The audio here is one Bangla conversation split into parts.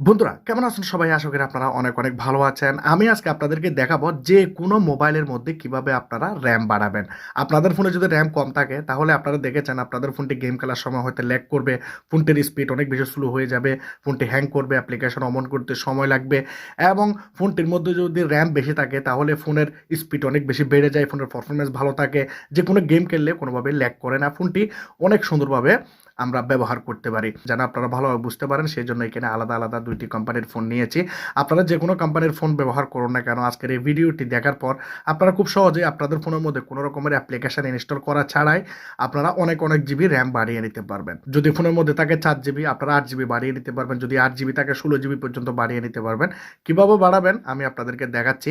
বন্ধুরা, কেমন আছেন সবাই? আশা করি আপনারা অনেক অনেক ভালো আছেন। আমি আজকে আপনাদেরকে দেখাবো যে কোনো মোবাইলের মধ্যে কীভাবে আপনারা র্যাম বাড়াবেন। আপনাদের ফোনে যদি র্যাম কম থাকে, তাহলে আপনারা দেখেছেন আপনাদের ফোনটি গেম খেলার সময় হয়তো ল্যাগ করবে, ফোনটির স্পিড অনেক বেশি স্লো হয়ে যাবে, ফোনটি হ্যাং করবে, অ্যাপ্লিকেশন অমন করতে সময় লাগবে এবং ফোনটির মধ্যে যদি র্যাম বেশি থাকে, তাহলে ফোনের স্পিড অনেক বেশি বেড়ে যায়, ফোনের পারফরমেন্স ভালো থাকে। যে কোনো গেম খেললে কোনোভাবে ল্যাগ করে না, ফোনটি অনেক সুন্দরভাবে আমরা ব্যবহার করতে পারি। যেন আপনারা ভালোভাবে বুঝতে পারেন, সেই জন্য এখানে আলাদা আলাদা দুইটি কোম্পানির ফোন নিয়েছি। আপনারা যে কোনো কোম্পানির ফোন ব্যবহার করুন না কেন, আজকের এই ভিডিওটি দেখার পর আপনারা খুব সহজে আপনাদের ফোনের মধ্যে কোনো রকমের অ্যাপ্লিকেশন ইনস্টল করা ছাড়াই আপনারা অনেক অনেক জিবি র্যাম বাড়িয়ে নিতে পারবেন। যদি ফোনের মধ্যে থাকে চার জিবি আপনারা আট জিবি বাড়িয়ে নিতে পারবেন। যদি আট জিবি থাকে, ষোলো জিবি পর্যন্ত বাড়িয়ে নিতে পারবেন। কীভাবে বাড়াবেন, আমি আপনাদেরকে দেখাচ্ছি।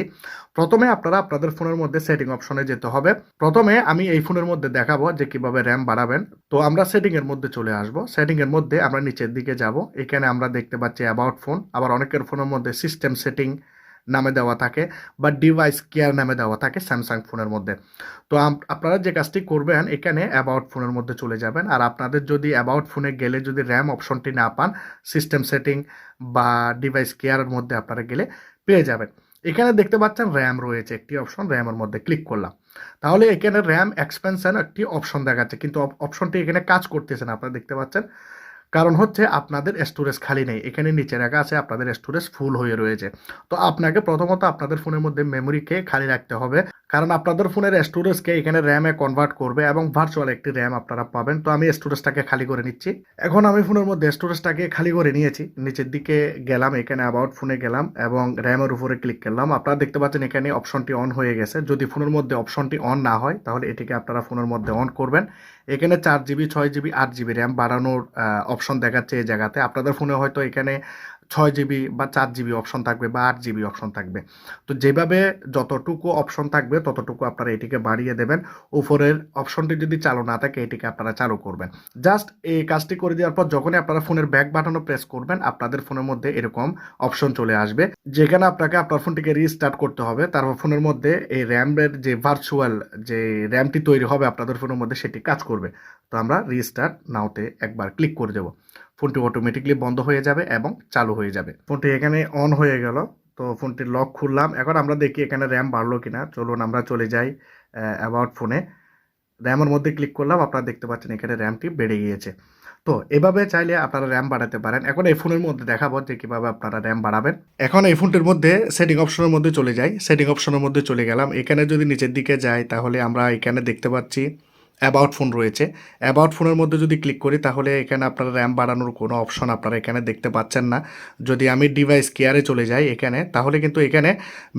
প্রথমে আপনারা আপনাদের ফোনের মধ্যে সেটিং অপশনে যেতে হবে। প্রথমে আমি এই ফোনের মধ্যে দেখাবো যে কীভাবে র্যাম বাড়াবেন। তো আমরা সেটিং এর মধ্যে চলে আসব। সেটিং এর মধ্যে আমরা নিচের দিকে যাব। এখানে আমরা দেখতে পাচ্ছি অ্যাবাউট ফোন আবার অনেকের ফোনের মধ্যে সিস্টেম সেটিং নামে দেওয়া থাকে বা ডিভাইস কেয়ার নামে দেওয়া থাকে স্যামসাং ফোনের মধ্যে। তো আপনারা যে কাজটি করবেন, এখানে অ্যাবাউট ফোনের মধ্যে চলে যাবেন। আর আপনাদের যদি অ্যাবাউট ফোনে গেলে যদি র্যাম অপশনটি না পান সিস্টেম সেটিং বা ডিভাইস কেয়ারের মধ্যে আপনারা গেলে পেয়ে যাবেন। এখানে দেখতে পাচ্ছেন র্যাম রয়েছে, একটি অপশন র্যামের মধ্যে ক্লিক করলাম। তাহলে এখানে র্যাম এক্সপেনশন একটি অপশন দেখাচ্ছে, কিন্তু অপ- অপশনটি এখানে কাজ করতেছে না, আপনারা দেখতে পাচ্ছেন। কারণ হচ্ছে আপনাদের স্টোরেজ খালি নেই, এখানে নিচে রাখা আছে আপনাদের স্টোরেজ ফুল হয়ে রয়েছে। তো আপনাকে প্রথমত আপনাদের ফোনের মধ্যে মেমোরিকে খালি রাখতে হবে। কারণ আপনাদের ফোনের স্টোরেজকে এখানে র্যামে কনভার্ট করবে এবং ভার্চুয়াল একটি র্যাম আপনারা পাবেন। তো আমি স্টোরেজটাকে খালি করে নিচ্ছি। এখন আমি ফোনের মধ্যে স্টোরেজটাকে খালি করে নিয়েছি। নিচের দিকে গেলাম, এখানে অ্যাবাউট ফোনে গেলাম এবং র্যামের উপরে ক্লিক করলাম। আপনারা দেখতে পাচ্ছেন এখানে অপশনটি অন হয়ে গেছে। যদি ফোনের মধ্যে অপশনটি অন না হয়, তাহলে এটিকে আপনারা ফোনের মধ্যে অন করবেন। এখানে চার জিবি ছয় জিবি আট জিবি র্যাম বাড়ানোর অপশন দেখাচ্ছে এই জায়গাতে। আপনাদের ফোনে হয়তো এখানে ছয় জিবি বা চার জিবি অপশন থাকবে বা আট জিবি অপশন থাকবে। তো যেভাবে যতটুকু অপশন থাকবে, ততটুকু আপনারা এটিকে বাড়িয়ে দেবেন। উপরের অপশনটি যদি চালু না থাকে, এটিকে আপনারা চালু করবেন। জাস্ট এই কাজটি করে দেওয়ার পর যখনই আপনারা ফোনের ব্যাক বাটনও প্রেস করবেন, আপনাদের ফোনের মধ্যে এরকম অপশন চলে আসবে। যেখানে আপনাকে আপনার ফোনটিকে রিস্টার্ট করতে হবে, তারপর ফোনের মধ্যে এই র্যামের যে ভার্চুয়াল যে র্যামটি তৈরি হবে আপনাদের ফোনের মধ্যে সেটি কাজ করবে। তো আমরা রিস্টার্ট নাওতে একবার ক্লিক করে দেবো। ফোনটি অটোমেটিকলি বন্ধ হয়ে যাবে এবং চালু হয়ে যাবে। ফোনটি এখানে অন হয়ে গেল তো ফোনটির লক খুললাম। এখন আমরা দেখি এখানে র্যাম বাড়লো কিনা। চলুন আমরা চলে যাই অ্যাবাউট ফোনে র্যামের মধ্যে ক্লিক করলাম আপনারা দেখতে পাচ্ছেন এখানে র্যামটি বেড়ে গিয়েছে। তো এভাবে চাইলে আপনারা র্যাম বাড়াতে পারেন। এখন এই ফোনের মধ্যে দেখাবো যে কীভাবে আপনারা র্যাম বাড়াবেন। এখন এই ফোনটির মধ্যে সেটিং অপশনের মধ্যে চলে যাই। সেটিং অপশনের মধ্যে চলে গেলাম। এখানে যদি নিচের দিকে যাই তাহলে আমরা এখানে দেখতে পাচ্ছি অ্যাবাউট ফোন রয়েছে। অ্যাবাউট ফোনের মধ্যে যদি ক্লিক করি, তাহলে এখানে আপনারা র্যাম বাড়ানোর কোনো অপশন আপনারা এখানে দেখতে পাচ্ছেন না। যদি আমি ডিভাইস কেয়ারে চলে যাই এখানে, তাহলে কিন্তু এখানে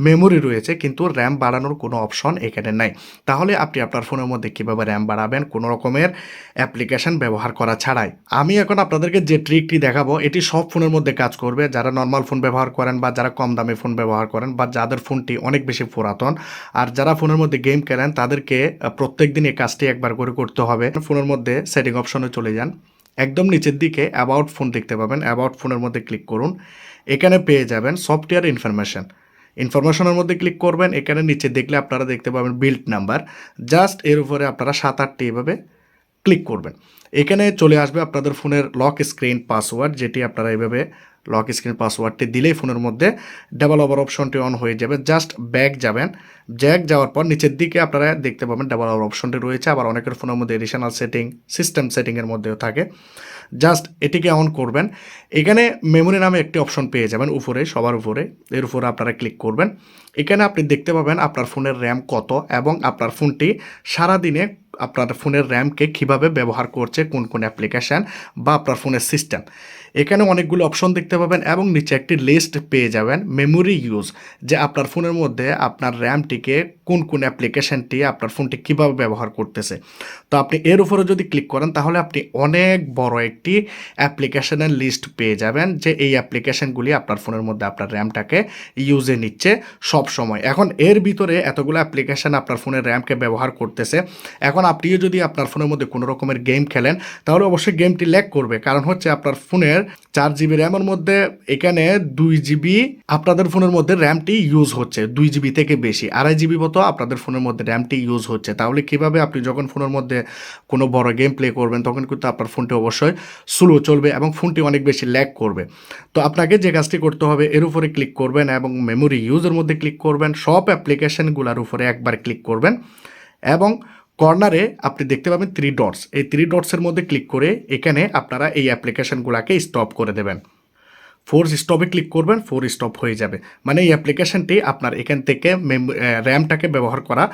মেমোরি রয়েছে, কিন্তু র্যাম বাড়ানোর কোনো অপশন এখানে নাই। তাহলে আপনি আপনার ফোনের মধ্যে কীভাবে র্যাম বাড়াবেন? কোনো রকমের অ্যাপ্লিকেশন ব্যবহার করা ছাড়াই। আমি এখন আপনাদেরকে যে ট্রিকটি দেখাবো, এটি সব ফোনের মধ্যে কাজ করবে। যারা নর্মাল ফোন ব্যবহার করেন বা যারা কম দামি ফোন ব্যবহার করেন বা যাদের ফোনটি অনেক বেশি পুরাতন, আর যারা ফোনের মধ্যে গেম খেলেন, তাদেরকে প্রত্যেক দিন এই কাজটি একবার করে করতে হবে। ফোনের মধ্যে সেটিং অপশনে চলে যান। একদম নিচের দিকে অ্যাবাউট ফোন দেখতে পাবেন। অ্যাবাউট ফোনের মধ্যে ক্লিক করুন। এখানে পেয়ে যাবেন সফটওয়্যার ইনফরমেশন ইনফরমেশনের মধ্যে ক্লিক করবেন। এখানে নিচে দেখলে আপনারা দেখতে পাবেন বিল্ড নাম্বার জাস্ট এর উপরে আপনারা সাত আটটি এভাবে ক্লিক করবেন। এখানে চলে আসবে আপনাদের ফোনের লক স্ক্রিন পাসওয়ার্ড যেটি আপনারা এভাবে লক স্ক্রিন পাসওয়ার্ডটি দিলেই ফোনের মধ্যে ডেভেলপার অপশনটি অন হয়ে যাবে জাস্ট ব্যাক যাবেন। ব্যাক যাওয়ার পর নিচের দিকে আপনারা দেখতে পাবেন ডেভেলপার অপশনটি রয়েছে, আবার অনেকের ফোনের মধ্যে এডিশনাল সেটিং সিস্টেম সেটিংয়ের মধ্যেও থাকে। জাস্ট এটিকে অন করবেন। এখানে মেমোরি নামে একটি অপশন পেয়ে যাবেন, উপরে, সবার উপরে। এর উপরে আপনারা ক্লিক করবেন। এখানে আপনি দেখতে পাবেন আপনার ফোনের র্যাম কত এবং আপনার ফোনটি সারাদিনে আপনার ফোনের র্যামকে কীভাবে ব্যবহার করছে, কোন কোন অ্যাপ্লিকেশান বা আপনার ফোনের সিস্টেম এখানে অনেকগুলো অপশন দেখতে পাবেন এবং নিচে একটি লিস্ট পেয়ে যাবেন মেমোরি ইউজ যে আপনার ফোনের মধ্যে আপনার র্যামটিকে কোন কোন অ্যাপ্লিকেশানটি আপনার ফোনটি কীভাবে ব্যবহার করতেছে। তো আপনি এর উপরে যদি ক্লিক করেন, তাহলে আপনি অনেক বড় একটি অ্যাপ্লিকেশানের লিস্ট পেয়ে যাবেন, যে এই অ্যাপ্লিকেশনগুলি আপনার ফোনের মধ্যে আপনার র্যামটাকে ইউজে নিচ্ছে সব সময় এখন এর ভিতরে এতগুলো অ্যাপ্লিকেশন আপনার ফোনের র্যামকে ব্যবহার করতেছে। এখন আপনিও যদি আপনার ফোনের মধ্যে কোনো রকমের গেম খেলেন, তাহলে অবশ্যই গেমটি ল্যাক করবে। কারণ হচ্ছে আপনার ফোনের চার জিবি র্যামের মধ্যে এখানে দুই জিবি আপনাদের ফোনের মধ্যে র্যামটি ইউজ হচ্ছে, দুই জিবি থেকে বেশি। আড়াই জিবি মতো মূলত আপনাদের ফোনের মধ্যে র্যামটি ইউজ হচ্ছে। তাহলে কীভাবে আপনি যখন ফোনের মধ্যে কোনো বড় গেম প্লে করবেন, তখন কিন্তু আপনার ফোনটি অবশ্যই স্লো চলবে এবং ফোনটি অনেক বেশি ল্যাগ করবে। তো আপনাকে যে কাজটি করতে হবে, এর উপরে ক্লিক করবেন এবং মেমোরি ইউজের মধ্যে ক্লিক করবেন। সব অ্যাপ্লিকেশনগুলোর উপরে একবার ক্লিক করবেন এবং কর্নারে আপনি দেখতে পাবেন থ্রি ডটস এই থ্রি ডটসের মধ্যে ক্লিক করে এখানে আপনারা এই অ্যাপ্লিকেশনগুলোকে স্টপ করে দেবেন। ফোর্স স্টপে ক্লিক করবেন ফোর স্টপ হয়ে যাবে। মানে এই অ্যাপ্লিকেশনটি আপনার এখান থেকে মেম র্যামটাকে ব্যবহার করা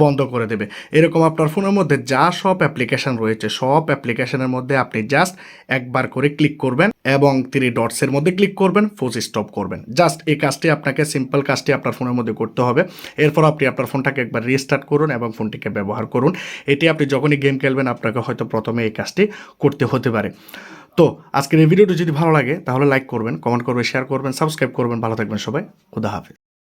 বন্ধ করে দেবে। এরকম আপনার ফোনের মধ্যে যা সব অ্যাপ্লিকেশন রয়েছে, সব অ্যাপ্লিকেশনের মধ্যে আপনি জাস্ট একবার করে ক্লিক করবেন এবং তিনি ডটসের মধ্যে ক্লিক করবেন ফোর্স স্টপ করবেন। জাস্ট এই কাজটি আপনাকে সিম্পল কাজটি আপনার ফোনের মধ্যে করতে হবে। এরপর আপনি আপনার ফোনটাকে একবার রিস্টার্ট করুন এবং ফোনটিকে ব্যবহার করুন। এটি আপনি যখনই গেম খেলবেন, আপনাকে হয়তো প্রথমে এই কাজটি করতে হতে পারে। তো আজকের এই ভিডিওটি যদি ভালো লাগে, তাহলে লাইক করবেন কমেন্ট করবেন শেয়ার করবেন সাবস্ক্রাইব করবেন। ভালো থাকবেন সবাই। খুদা হাফিজ।